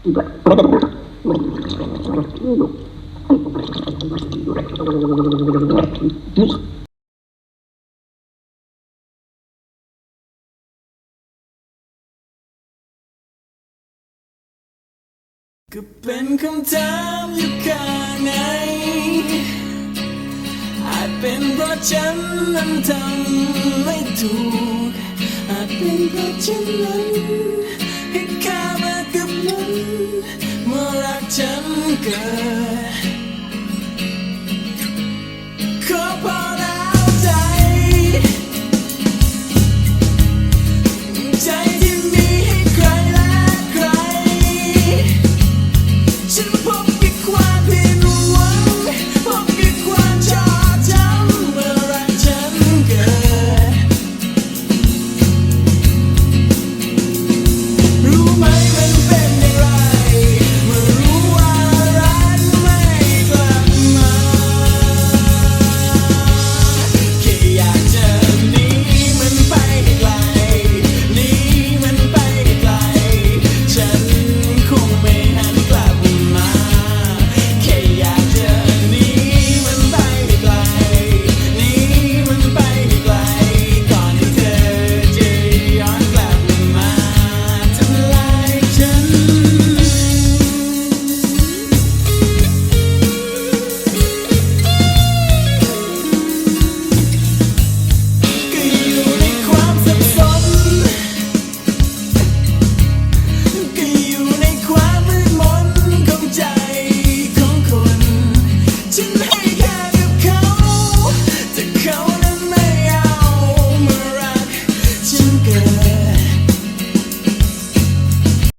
ก็เป็นคำถามอยู่ข้างในอาจเป็นเพราะฉันนั้นทำไม่ถูกอาจเป็นเพราะฉันนั้น Yeah. To girl.